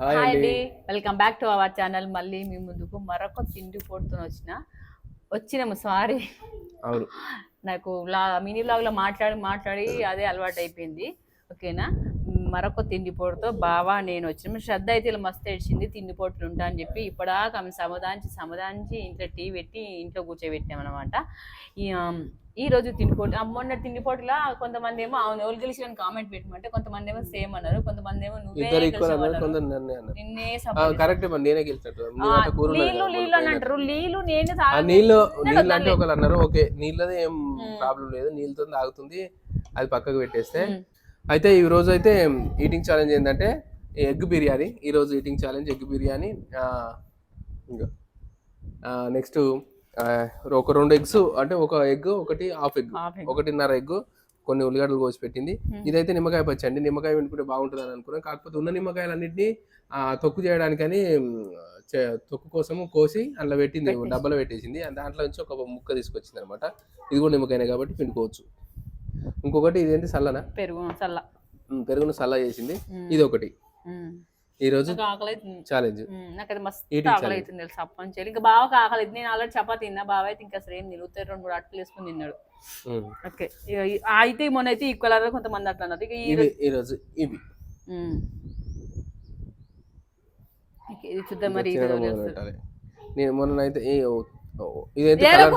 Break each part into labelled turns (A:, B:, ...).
A: Hi అండి.
B: Welcome back to our channel మళ్ళీ మీ ముందుకు మరొక తిండి పోటుతో వచ్చిన వచ్చినాము. సారీ
A: అవును.
B: నాకు మినీ బ్లాగ్లో మాట్లాడి మాట్లాడి అదే అలవాటు అయిపోయింది ఓకేనా? మరొక తిండి పోటుతో బావా నేను వచ్చినాము. శ్రద్ధ అయితే ఇలా మస్తు ఏడ్చింది. తిండి పోట్లు ఉంటా అని చెప్పి ఇప్పటిదాకా ఆమె సమాధానించి సమాధానించి ఇంట్లో టీ పెట్టి ఇంట్లో కూర్చోబెట్టామన్నమాట. ఈ రోజు తిండిపోటు మొన్న తిండిపోటులా కొంతమంది ఏమో అవును ఎవరు గెలిచిన కామెంట్ పెట్టమంటే కొంతమంది ఏమో సేమ్ అన్నారు కొంతమంది ఏమో
A: నన్నే కరెక్టే నేనే గెలిచినట్టు
B: నీళ్ళు నీళ్ళు అని. అంటారు నీళ్ళు నేను.
A: నీళ్ళు నీళ్ళు అంటే. ఒకరు అన్నారు ఓకే నీళ్ళది ఏం. ప్రాబ్లం లేదు నీళ్ళతో తాగుతుంది అది పక్కకు పెట్టేస్తే. అయితే ఈ రోజు అయితే ఈటింగ్ ఛాలెంజ్ ఏంటంటే ఎగ్ బిర్యానీ ఈ రోజు ఈటింగ్ ఛాలెంజ్ ఎగ్ బిర్యానీ ఇంకా నెక్స్ట్ ఒక రెండు ఎగ్స్ అంటే ఒక ఎగ్ ఒకటి హాఫ్ ఎగ్. ఒకటిన్నర ఎగ్ కొన్ని ఉల్లిగడ్డలు కోసి పెట్టింది. ఇదైతే నిమ్మకాయ పచ్చండి నిమ్మకాయ వెంటుకుంటే బాగుంటుంది అని అనుకున్నాను కాకపోతే ఉన్న నిమ్మకాయలన్నింటినీ ఆ, తొక్కు చేయడానికని తొక్కు కోసము కోసి అందులో పెట్టింది. డబ్బాలో పెట్టేసింది. దాంట్లో నుంచి ఒక ముక్క తీసుకొచ్చింది అనమాట ఇది కూడా నిమ్మకాయనే కాబట్టి పిండుకోవచ్చు. ఇంకొకటి ఇదేంటి? సల్లనా?
B: పెరుగు చల్ల
A: మ్, పెరుగును సల్ల చేసింది. ఇది ఒకటి. ఈ రోజు ఛాలెంజ్.
B: నాకు అది మస్తు ఆకలి. అవుతుంది తెలుసు ఇంకా బాగా ఆకలి నేను ఆల్రెడీ చపాతి తిన్నా బావ అయితే ఇంకా అసలు ఏం నిలుగుతాయి రెండు మూడు అట్లు వేసుకుని తిన్నాడు. ఓకే. అయితే మొన్న అయితే ఈక్వల్ అన్నారు కొంతమంది అట్లా అన్నారు. ఇక ఈ
A: రోజు ఇవి.
B: ఇది చూద్దాం మరి
A: నేను మొన్న అయితే ఇదైతే కలర్?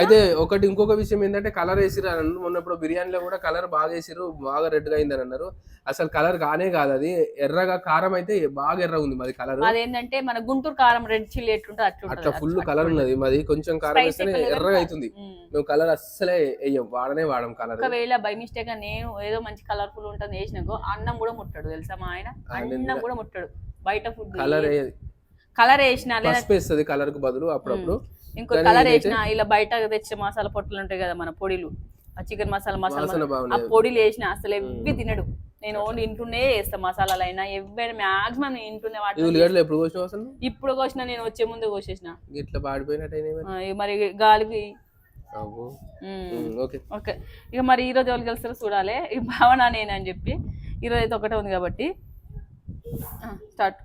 A: అయితే ఒకటి ఇంకొక విషయం ఏంటంటే కలర్ వేసిరు అని. మొన్న ఇప్పుడు బిర్యానీలో కూడా కలర్ బాగా వేసిరు బాగా రెడ్గా అయిందని అన్నారు. అసలు కలర్ కానే కాదు అది. ఎర్రగా కారం అయితే బాగా ఎర్ర ఉంది మాది కలర్.
B: అదేంటంటే మన గుంటూరు కారం రెడ్ చిల్లీ ఎట్లుంటే
A: అట్లా
B: అట్లా
A: ఫుల్ కలర్ ఉన్నది. మాది కొంచెం కారం వేస్తేనే
B: colour
A: ఎర్రగా అవుతుంది. మేము కలర్ అస్సలే వేయం వాడనే వాడం కలర్.
B: ఒకవేళ బై మిస్టేక్గా నేను ఏదో మంచి కలర్ఫుల్ ఉంటుంది వేసినాకో అన్నం కూడా ముట్టాడు తెలుసా మా ఆయన? అన్నం కూడా ముట్టాడు. బయట ఫుడ్
A: కలర్
B: కలర్ వేసిన
A: కలర్కు బదులు అప్పుడప్పుడు.
B: ఇంకో కలర్ వేసిన ఇలా బయట తెచ్చే మసాలా పొట్టులు ఉంటాయి కదా మన పొడిలు. ఆ చికెన్ మసాలా మసాలా ఆ పొడిలు వేసిన అసలు ఎవ్వి తినడు. నేను ఓన్లీ ఇంట్లోనే వేస్తా మసాలాలు అయినా ఎవ్వరు మాక్సిమం నేను ఇంట్లోనే
A: ఎప్పుడు అసలు?
B: ఇప్పుడు కోసిన నేను వచ్చే ముందు కోసేసిన.
A: ఇట్లా
B: ఇక మరి గాలికి.
A: ఓకే.
B: ఓకే. ఇక మరి ఈ రోజు ఎవరు గెలుస్తారో చూడాలి. ఈ భావన నేనని చెప్పి. ఈరోజు అయితే ఒకటే ఉంది కాబట్టి. స్టార్ట్.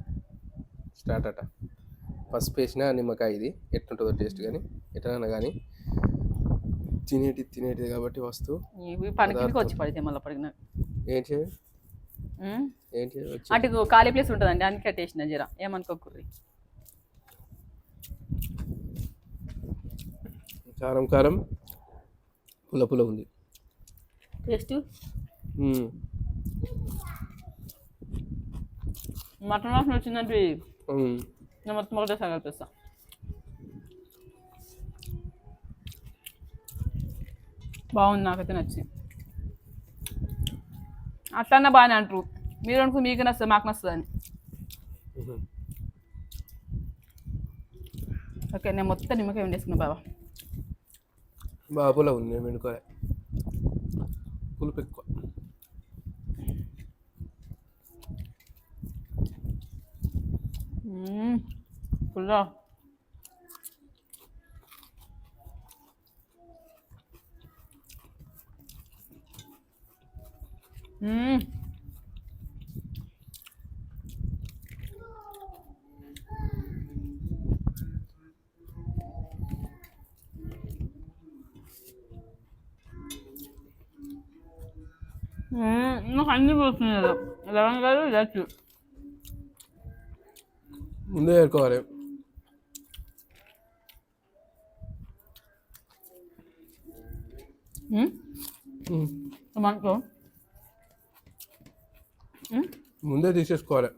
A: స్టార్ట్ అట. పసుపు వేసిన నిమ్మకాయ ఇది ఎట్లుంటుందో టేస్ట్ కానీ ఎట్లైనా కానీ తినేటి తినేటిది కాబట్టి వస్తువు
B: వచ్చి పడితే మళ్ళీ పడిన
A: ఏం చేయాలి ఏం చేయాలి వచ్చి
B: అటు ఖాళీ ప్లేస్ ఉంటుందండి అందుకే కట్టేసిన జర ఏమనుకోకుర్రి
A: కారం కారం. పుల్ల పుల్ల ఉంది.
B: టేస్ట్. మటన్ వాసన వచ్చిందంటే. నేను మొత్తం ఒకటే సంగల్పిస్తా బాగుంది నాకైతే నచ్చింది అట్లన్నా బాగానే అంటారు మీరు అనుకో మీకు నస్తుంది మాకు నస్తుంది అని. ఓకే నేను మొత్తం నిమ్మకాయ వండేసుకున్నా బాబా
A: పుల్ల ఉంది నేను వెనుకోలే పులుపు ఎక్కువ
B: ఫుల్గా మ్మ్. మ్మ్. నాకు అన్ని పోతున్నాయి లవంగాలు లచ్చు
A: ముందే
B: మనకు
A: ముందే తీసేసుకోవాలి.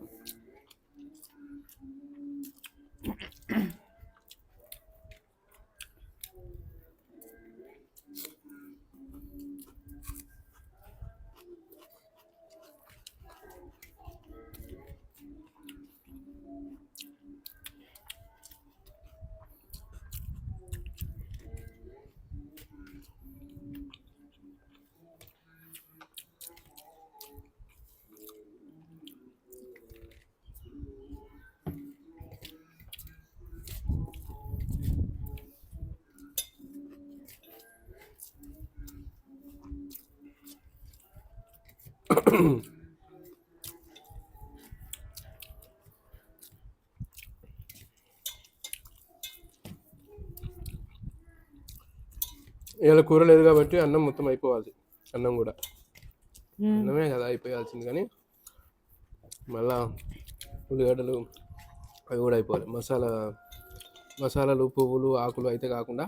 A: ఇవాళ కూర లేదు కాబట్టి అన్నం మొత్తం అయిపోవాలి. అన్నం కూడా. అన్నమే కదా అయిపోయాల్సింది కానీ మళ్ళా ఉల్లిగడ్డలు అవి కూడా అయిపోవాలి. మసాలా మసాలాలు పువ్వులు ఆకులు అయితే కాకుండా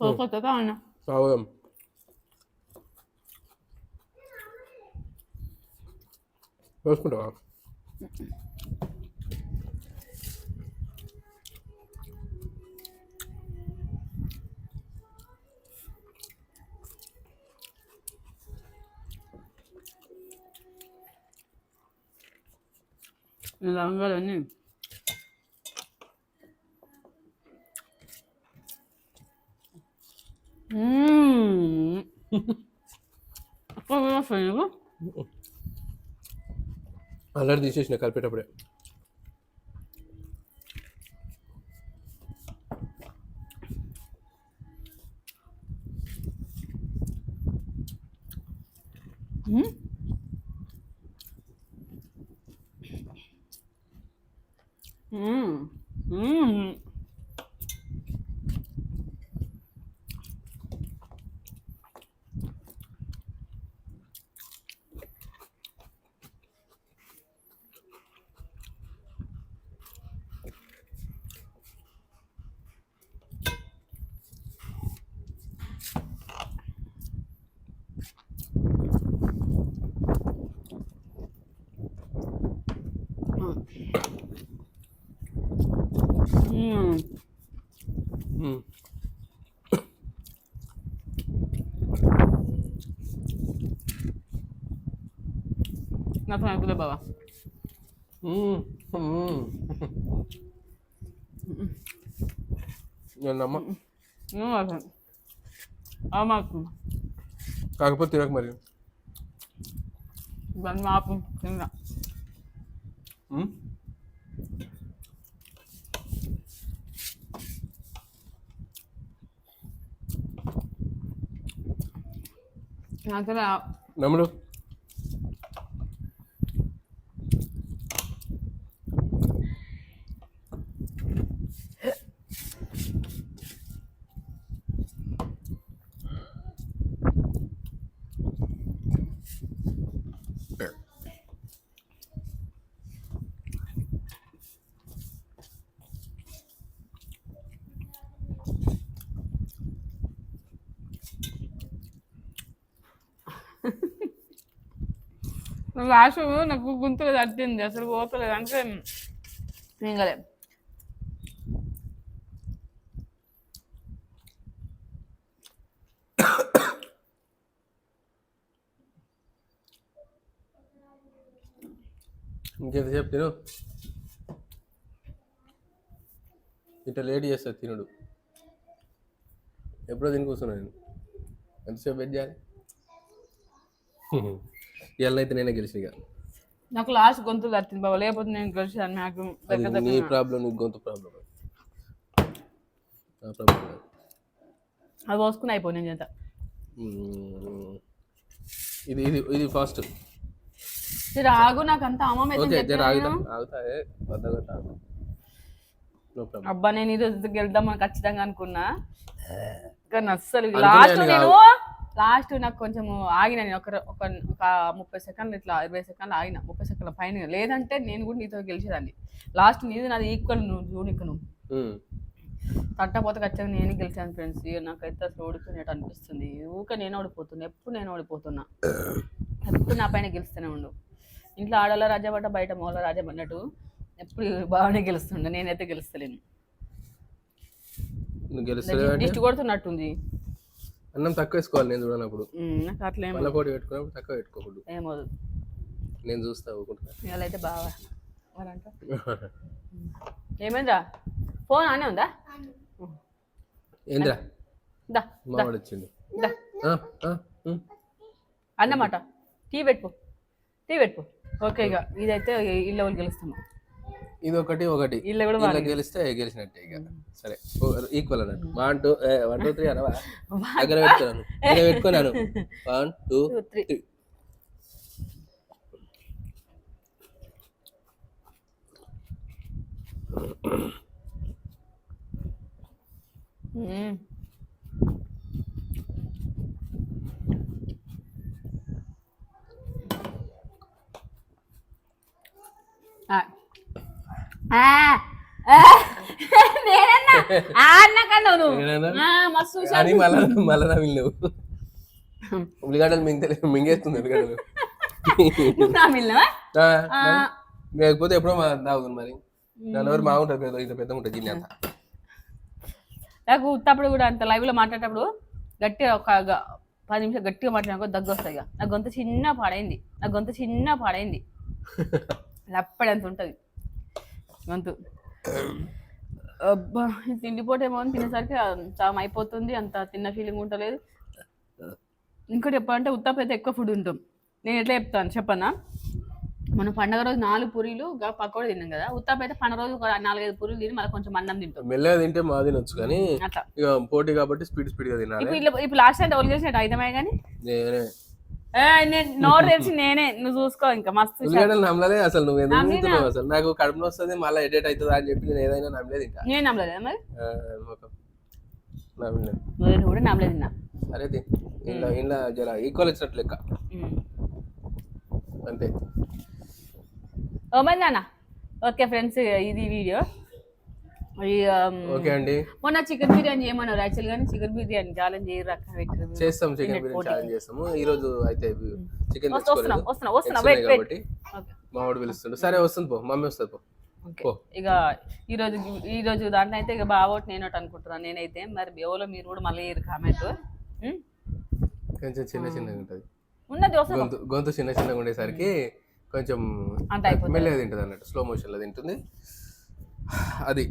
B: కొత్తగా అన్న
A: సాగుదాం వేసుకుంటావా
B: లవంగాలన్నీ
A: అల్లరి తీసేసిన కలిపేటప్పుడే మ్మ్.
B: నాకు నాకు బాబా
A: మ్మ్. మ్మ్. నేను నమ్మ
B: మాకు
A: కాకపోతే తినక మరి
B: ఇవన్నీ మాపు తిన్నా? నాకు
A: నమ్ముడు
B: లాస్ట్ నాకు గుంతులు తట్టింది అసలు పోతలేదు. అంటే మింగలే
A: ఇంకెంతసేపు తిను? ఇట్లా లేట్ చేస్తా తినుడు. ఎప్పుడో తిని కూర్చున్నా నేను. ఎంతసేపు వెయిట్ చేయాలి? ఇవాళ అయితే నేనే గెలిచిన ఇక.
B: నాకు లాస్ట్ గొంతులు తట్టింది బాబా లేకపోతే నేను కలిసాను నాకు
A: అది నీ ప్రాబ్లం నీ గొంతు ప్రాబ్లం నా ప్రాబ్లం కాదు
B: అది పోసుకుని అయిపోయి నేను చేత.
A: మ్మ్. ఇది ఇది ఇది ఫాస్ట్
B: రాగు నాకు అంత అమ్మం
A: ఓకే
B: అయితే
A: జర ఆగుతా ఆగుతా ఏ, వద్దగొట్ట ఆగు. నో ప్రాబ్లం
B: అబ్బా నేను ఈరోజు గెలుద్దామని ఖచ్చితంగా అనుకున్నా. కానీ అస్సలు లాస్ట్ నేను లాస్ట్ నాకు కొంచెం ఆగిన నేను ఒక ఒక ఒక ముప్పై సెకండ్లు ఇట్లా ఇరవై సెకండ్లు ఆగిన ముప్పై సెకండ్ల పైన లేదంటే నేను కూడా నీతో గెలిచేదాన్ని. లాస్ట్ నీది నాది ఈక్వల్ నువ్వు చూడు నువ్వు. తట్టపోతే ఖచ్చితంగా నేను గెలిచాను ఫ్రెండ్స్. నాకైతే అసలు ఓడిపోయినట్టు అనిపిస్తుంది. ఊక నేను ఓడిపోతున్నా ఎప్పుడు నేను ఓడిపోతున్నా. ఎప్పుడు నా పైన గెలుస్తూనే ఉండు. ఇంట్లో ఆడవాళ్ళ రాజాబట్ట బయట మోళ్ళ రాజా అన్నట్టు ఎప్పుడు బాగానే గెలుస్తుండే. నేనైతే గెలుస్తలేను. దిష్టి కొడుతున్నట్టుంది.
A: అన్నం తక్కువ వేసుకోవాలి నేను చూడనప్పుడు.
B: నాకు అట్లా
A: మళ్ళీ పోటీ పెట్టుకున్నప్పుడు తక్కువ పెట్టుకోకూడదు.
B: ఏమో
A: నేను చూస్తా ఊరుకుంటా.
B: ఇవాళ అయితే బాగా వాళ్ళంట ఏమైందిరా? ఫోన్ ఆనే ఉందా?
A: ఏంద్రా?
B: దా
A: మావాడు వచ్చిండు.
B: దా.
A: ఆ, ఆ, ఉమ్.
B: అన్నమాట. టీ పెట్టుకో. టీ పెట్టుకో. ఓకే ఇక ఇదైతే ఇల్లు వాళ్ళు గెలుస్తాము.
A: ఇది ఒకటి. ఒకటి
B: ఇల్లు కూడా
A: ఇలా గెలిస్తే గెలిచినట్టే ఇక. సరే ఈక్వల్ అన్నట్టు. One two one two three అనవా దగ్గర పెట్టుకున్నాను. దగ్గర పెట్టుకున్నాను. వన్ టూ
B: త్రీ
A: త్రీ
B: మ్మ్. నేనన్నా అన్న కన్నావు నువ్వు. మస్తు
A: మళ్ళా మళ్ళా ఉల్లిగడ్డలు మింగ మింగేస్తుంది ఉల్లిగడ్డలు. లేకపోతే ఎప్పుడో మా తాగుతుంది మరి. ఎవరు బాగుంటుంది పెద్ద ఇంత పెద్ద ఉంటుంది గిన్నె అంతా.
B: నాకు ఉత్తప్పుడు కూడా అంత లైవ్లో మాట్లాడేటప్పుడు గట్టిగా ఒక పది నిమిషాలు గట్టిగా మాట్లాడినాక దగ్గు వస్తాయి నా గొంతు చిన్న పాడైంది. నా గొంతు చిన్న పాడైంది. లప్పడంత ఉంటుంది. గొంతు అబ్బా ఈ తిండిపోటేమో అని తినేసరికి చాలా అయిపోతుంది. అంత తిన్న ఫీలింగ్ ఉంటలేదు. ఇంకోటి చెప్పాలంటే ఉత్తప్పుడు అయితే ఎక్కువ ఫుడ్ ఉంటాం నేను ఎట్లా చెప్తాను చెప్పనా? మనం పండగ రోజు నాలుగు పూరీలు పకోడీ తిన్నాం కదా. ఉత్తప్పుడు అయితే పండగ రోజు నాలుగైదు పూరీలు తిని మళ్ళీ కొంచెం అన్నం తింటాం.
A: మెల్లగా తింటే మా తినొచ్చు కానీ
B: అట్లా.
A: పోటీ కాబట్టి స్పీడ్ స్పీడ్గా తినాలి.
B: ఇప్పుడు లాస్ట్ టైం ఎవరు చేసినట్టు అయితమే కానీ. నోరు తెరిచి నేనే నువ్వు చూసుకో ఇంకా మస్తు షా-
A: ఉల్లిగడ్డలు నమ్మలే అసలు నువ్వు ఎందుకు
B: నమ్మినా.
A: తింటున్నావు అసలు నాకు కడుపులో వస్తుంది మళ్ళీ ఎడిట్ అవుతుంది అని చెప్పి నేను ఏదైనా నమ్మలేదు ఇంకా
B: నేను నమ్మలేదు మరి.
A: నమ్మలేదు
B: నేను కూడా నమ్మలేదు తిన్నా
A: సరే తి. ఇంట్లో ఇంట్లో జర ఈక్వల్ వచ్చినట్లు లెక్క. అంతే
B: ఓ నాన్న ఓకే ఫ్రెండ్స్ ఇది వీడియో
A: ఓకే అండి.
B: మొన్న చికెన్ బిర్యానీ చేయమన్నారు. యాక్చువల్ కానీ చికెన్ బిర్యానీ ఛాలెంజ్ చేయరు పెట్టారు.
A: చేస్తాం చికెన్ బిర్యానీ ఛాలెంజ్ చేస్తాము. ఈ రోజు అయితే చికెన్
B: వస్తున్నా వస్తున్నా వస్తున్నా. వెయిట్ వెయిట్
A: కాబట్టి
B: ఓకే
A: మా వాడు పిలుస్తుండు. సరే వస్తుంది పో. మమ్మీ వస్తుంది పో.
B: ఇక ఈ రోజు ఈ రోజు దాంట్లో అయితే ఇక బావోటి నేను అనుకుంటున్నాను నేనైతే మరి ఎవరో మీరు కూడా మళ్ళీ కామెంట్
A: కొంచెం చిన్న చిన్నగా ఉంటుంది.
B: ఉన్నది
A: గొంతు గొంతు చిన్న చిన్నగా ఉండేసరికి కొంచెం మెల్లగా తింటుంది అన్నట్టు స్లో మోషన్లో తింటుంది. అది.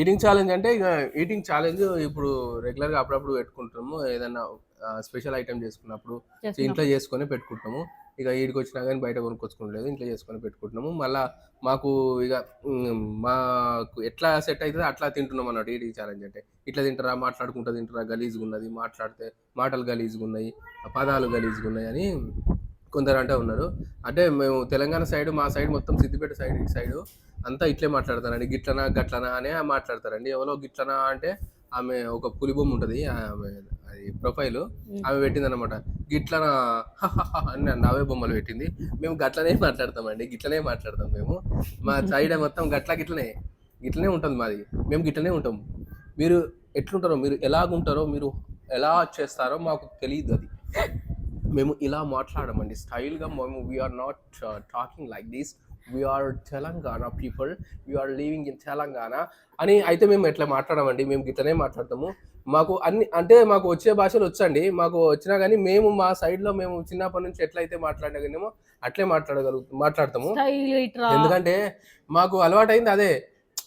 A: ఈటింగ్ ఛాలెంజ్ అంటే ఇక ఈటింగ్ ఛాలెంజ్ ఇప్పుడు రెగ్యులర్గా అప్పుడప్పుడు పెట్టుకుంటాము. ఏదైనా స్పెషల్ ఐటమ్ చేసుకున్నప్పుడు. ఇంట్లో చేసుకొని పెట్టుకుంటాము. ఇక ఈడికి వచ్చినా కానీ బయట కొనుక్కొచ్చుకోలేదు ఇంట్లో చేసుకొని పెట్టుకుంటున్నాము. మళ్ళా మాకు ఇక మాకు ఎట్లా సెట్ అవుతుందో అట్లా తింటున్నాం అన్నట్టు ఈటింగ్ ఛాలెంజ్ అంటే. ఇట్లా తింటారా మాట్లాడుకుంటా తింటారా గలీజ్గా ఉన్నది మాట్లాడితే మాటలు గలీజ్గా ఉన్నాయి పదాలు గలీజ్గా ఉన్నాయి అని కొందరు అంటే ఉన్నారు. అంటే మేము తెలంగాణ సైడ్ మా సైడ్ మొత్తం సిద్దిపేట సైడ్ ఇటు సైడ్ అంతా ఇట్లే మాట్లాడతారండి. గిట్లనా గట్లనా అనే మాట్లాడతారండి. ఎవరో గిట్లనా అంటే ఆమె ఒక పులిబొమ్మ ఉంటుంది. ఆమె అది ప్రొఫైల్. ఆమె పెట్టింది అనమాట గిట్లనా అని నవ్వే బొమ్మలు పెట్టింది. మేము గట్లనే మాట్లాడతామండి. గిట్లనే మాట్లాడతాం మేము. మా సైడ్ మొత్తం గట్ల గిట్లనే. గిట్లనే ఉంటుంది మాది. మేము గిట్లనే ఉంటాం. మీరు ఎట్లుంటారో మీరు ఎలాగుంటారో మీరు ఎలా చేస్తారో మాకు తెలియదు అది. మేము ఇలా మాట్లాడమండి. స్టైల్గా మేము we are not talking like this we are Telangana people we are living in Telangana అని అయితే మేము ఎట్లా మాట్లాడమండి? మేము గిట్లనే మాట్లాడతాము. మాకు అన్ని అంటే మాకు వచ్చే భాషలు వచ్చండి. మాకు వచ్చినా కానీ మేము మా సైడ్లో మేము చిన్నప్పటి నుంచి ఎట్లయితే మాట్లాడగలిగామో అట్లే మాట్లాడగలుగు మాట్లాడతాము. ఎందుకంటే మాకు అలవాటైంది అదే.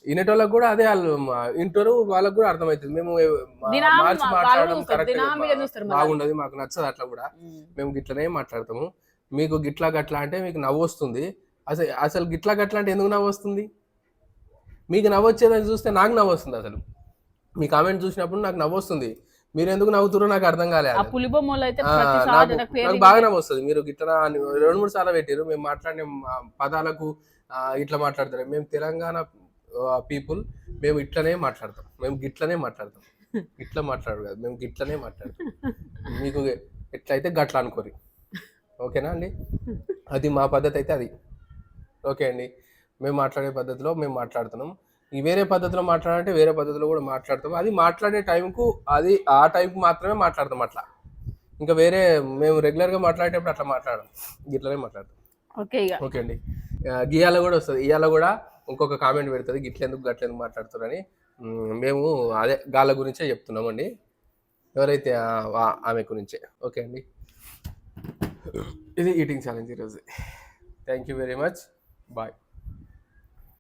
A: వినేటోళ్ళకి కూడా అదే వాళ్ళు వింటారు వాళ్ళకి కూడా అర్థమవుతుంది మేము మార్చి మాట్లాడడం కరెక్ట్. బాగుండదు మాకు నచ్చదు అట్లా కూడా. మేము. గిట్లనే మాట్లాడతాము. మీకు గిట్లా గట్లా అంటే మీకు నవ్వు వస్తుంది. అసలు అసలు గిట్లా గట్లా అంటే ఎందుకు నవ్వు వస్తుంది? మీకు నవ్వు వచ్చేదని చూస్తే నాకు నవ్వు వస్తుంది అసలు. మీ కామెంట్ చూసినప్పుడు నాకు నవ్వు వస్తుంది. మీరు ఎందుకు నవ్వుతారో నాకు అర్థం కాలేదు నాకు బాగా నవ్వు వస్తుంది. మీరు గిట్లా రెండు మూడు సార్లు పెట్టారు మేము మాట్లాడిన పదాలకు ఇట్లా మాట్లాడతారు. మేము తెలంగాణ పీపుల్ మేము ఇట్లనే మాట్లాడతాం. మేము గిట్లనే మాట్లాడతాం. ఇట్లా మాట్లాడు కాదు. మేము గిట్లనే మాట్లాడతాం. మీకు ఎట్లయితే గట్ల అనుకోరి. ఓకేనా అండి? అది మా పద్ధతి అయితే అది. ఓకే అండి. మేము మాట్లాడే పద్ధతిలో మేము మాట్లాడుతున్నాం. ఈ వేరే పద్ధతిలో మాట్లాడాలంటే వేరే పద్ధతిలో కూడా మాట్లాడతాం. అది మాట్లాడే టైంకు అది ఆ టైంకు మాత్రమే మాట్లాడతాం అట్లా. ఇంకా వేరే మేము రెగ్యులర్గా మాట్లాడేటప్పుడు అట్లా మాట్లాడడం. ఇట్లనే మాట్లాడతాం.
B: ఓకే
A: ఓకే అండి. గియాల కూడా వస్తుంది. ఇయాల కూడా ఇంకొక కామెంట్ పెడుతుంది. గిట్లెందుకు గట్లెందుకు మాట్లాడుతున్నారని మ్, మేము అదే గాల గురించే చెప్తున్నామండి ఎవరైతే ఆమె గురించే. ఓకే అండి. ఇది ఈటింగ్ ఛాలెంజ్ ఈరోజు. Thank you very much Bye.